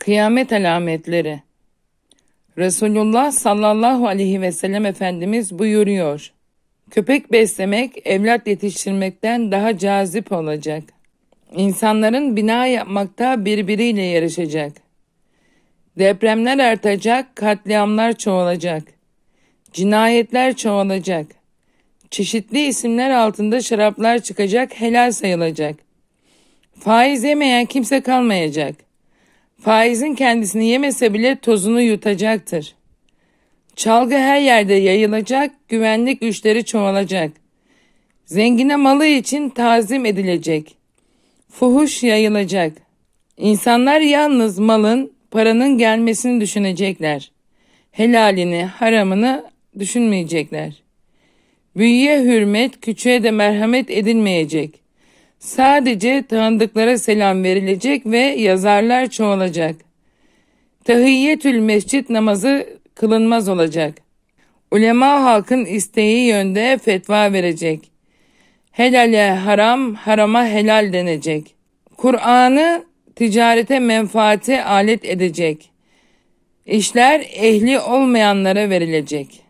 Kıyamet alametleri Resulullah sallallahu aleyhi ve sellem Efendimiz buyuruyor. Köpek beslemek evlat yetiştirmekten daha cazip olacak. İnsanların bina yapmakta birbiriyle yarışacak. Depremler artacak, katliamlar çoğalacak. Cinayetler çoğalacak. Çeşitli isimler altında şaraplar çıkacak, helal sayılacak. Faiz yemeyen kimse kalmayacak. Faizin kendisini yemese bile tozunu yutacaktır. Çalgı her yerde yayılacak, güvenlik güçleri çoğalacak. Zengine malı için tazim edilecek. Fuhuş yayılacak. İnsanlar yalnız malın, paranın gelmesini düşünecekler. Helalini, haramını düşünmeyecekler. Büyüye hürmet, küçüğe de merhamet edilmeyecek. Sadece tanıdıklara selam verilecek ve yazarlar çoğalacak. Tahiyyetül mescit namazı kılınmaz olacak. Ulema halkın isteği yönde fetva verecek. Helale haram, harama helal denecek. Kur'an'ı ticarete menfaate alet edecek. İşler ehli olmayanlara verilecek.